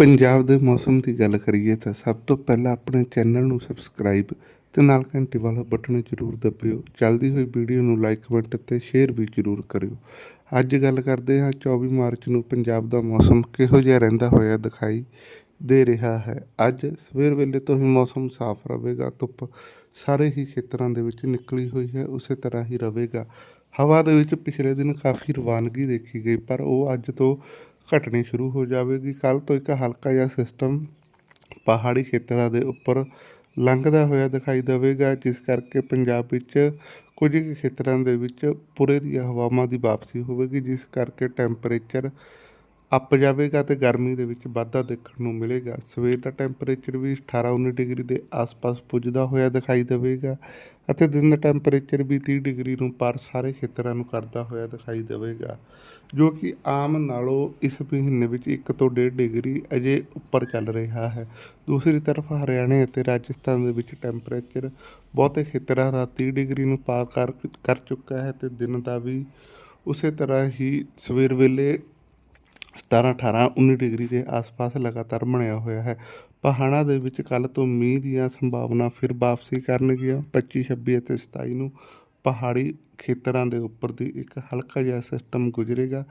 ਪੰਜਾਬ ਦੇ ਮੌਸਮ ਦੀ ਗੱਲ ਕਰੀਏ ਤਾਂ ਸਭ ਤੋਂ ਪਹਿਲਾਂ ਆਪਣੇ ਚੈਨਲ ਨੂੰ ਸਬਸਕ੍ਰਾਈਬ ਤੇ ਨਾਲ ਘੰਟੀ ਵਾਲਾ ਬਟਨ ਜ਼ਰੂਰ ਦਬਿਓ। ਚੱਲਦੀ ਹੋਈ ਵੀਡੀਓ ਨੂੰ ਲਾਈਕ ਕਮੈਂਟ ਅਤੇ ਸ਼ੇਅਰ ਵੀ ਜ਼ਰੂਰ ਕਰਿਓ। ਅੱਜ ਗੱਲ ਕਰਦੇ ਹਾਂ 24 ਮਾਰਚ ਨੂੰ ਪੰਜਾਬ ਦਾ ਮੌਸਮ ਕਿਹੋ ਜਿਹਾ ਰਹਿੰਦਾ ਹੋਇਆ ਦਿਖਾਈ ਦੇ ਰਿਹਾ ਹੈ। ਅੱਜ ਸਵੇਰ ਵੇਲੇ ਤੋਂ ਹੀ ਮੌਸਮ ਸਾਫ਼ ਰਹੇਗਾ, ਧੁੱਪ ਸਾਰੇ ਹੀ ਖੇਤਰਾਂ ਦੇ ਵਿੱਚ ਨਿਕਲੀ ਹੋਈ ਹੈ, ਉਸੇ ਤਰ੍ਹਾਂ ਹੀ ਰਹੇਗਾ। ਹਵਾ ਦੇ ਵਿੱਚ ਪਿਛਲੇ ਦਿਨ ਕਾਫੀ ਰਵਾਨਗੀ ਦੇਖੀ ਗਈ, ਪਰ ਉਹ ਅੱਜ ਤੋਂ ਘਟਣੀ ਸ਼ੁਰੂ ਹੋ ਜਾਵੇਗੀ। ਕੱਲ ਤੋਂ ਇੱਕ ਹਲਕਾ ਜਿਹਾ ਸਿਸਟਮ ਪਹਾੜੀ ਖੇਤਰਾਂ ਦੇ ਉੱਪਰ ਲੰਘਦਾ ਹੋਇਆ ਦਿਖਾਈ ਦੇਵੇਗਾ, ਜਿਸ ਕਰਕੇ ਪੰਜਾਬ ਵਿੱਚ ਕੁਝ ਕੁ ਖੇਤਰਾਂ ਦੇ ਵਿੱਚ ਪੂਰੇ ਦੀ ਹਵਾਵਾਂ ਦੀ ਵਾਪਸੀ ਹੋਵੇਗੀ, ਜਿਸ ਕਰਕੇ ਟੈਂਪਰੇਚਰ ਅੱਪ ਜਾਵੇਗਾ ਤੇ ਗਰਮੀ ਦੇ ਵਿੱਚ ਵਾਧਾ ਦੇਖਣ ਨੂੰ ਮਿਲੇਗਾ। ਸਵੇਰ ਦਾ ਟੈਂਪਰੇਚਰ ਵੀ 18-19 ਡਿਗਰੀ ਦੇ ਆਸ-ਪਾਸ ਪੁੱਜਦਾ ਹੋਇਆ ਦਿਖਾਈ ਦੇਵੇਗਾ ਅਤੇ ਦਿਨ ਦਾ ਟੈਂਪਰੇਚਰ ਵੀ 30 ਡਿਗਰੀ ਨੂੰ ਪਾਰ ਸਾਰੇ ਖੇਤਰਾਂ ਨੂੰ ਕਰਦਾ ਹੋਇਆ ਦਿਖਾਈ ਦੇਵੇਗਾ, ਜੋ ਕਿ ਆਮ ਨਾਲੋਂ ਇਸ ਮਹੀਨੇ ਵਿੱਚ 1 ਤੋਂ 1.5 ਡਿਗਰੀ ਅਜੇ ਉੱਪਰ ਚੱਲ ਰਿਹਾ ਹੈ। ਦੂਸਰੀ ਤਰਫ ਹਰਿਆਣੇ ਅਤੇ ਰਾਜਸਥਾਨ ਦੇ ਵਿੱਚ ਟੈਂਪਰੇਚਰ ਬਹੁਤੇ ਖੇਤਰਾਂ ਦਾ 30 ਡਿਗਰੀ ਨੂੰ ਪਾਰ ਕਰ ਕਰ ਚੁੱਕਾ ਹੈ ਤੇ ਦਿਨ ਦਾ ਵੀ ਉਸੇ ਤਰ੍ਹਾਂ ਹੀ ਸਵੇਰ ਵੇਲੇ 17 18 19 ਡਿਗਰੀ ਦੇ ਆਸ-ਪਾਸ ਲਗਾਤਾਰ ਬਣਿਆ ਹੋਇਆ ਹੈ। ਪਹਾੜਾਂ ਦੇ ਵਿੱਚ ਕੱਲ ਤੋਂ ਮੀਂਹ ਦੀਆਂ ਸੰਭਾਵਨਾ ਫਿਰ ਵਾਪਸੀ ਕਰਨਗੀਆਂ। 25 26 ਅਤੇ 27 ਨੂੰ ਪਹਾੜੀ ਖੇਤਰਾਂ ਦੇ ਉੱਪਰ ਦੀ ਇੱਕ ਹਲਕਾ ਜਿਹਾ ਸਿਸਟਮ ਗੁਜ਼ਰੇਗਾ।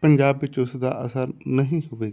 ਪੰਜਾਬ ਵਿੱਚ ਉਸ ਦਾ ਅਸਰ ਨਹੀਂ ਹੋਵੇਗਾ।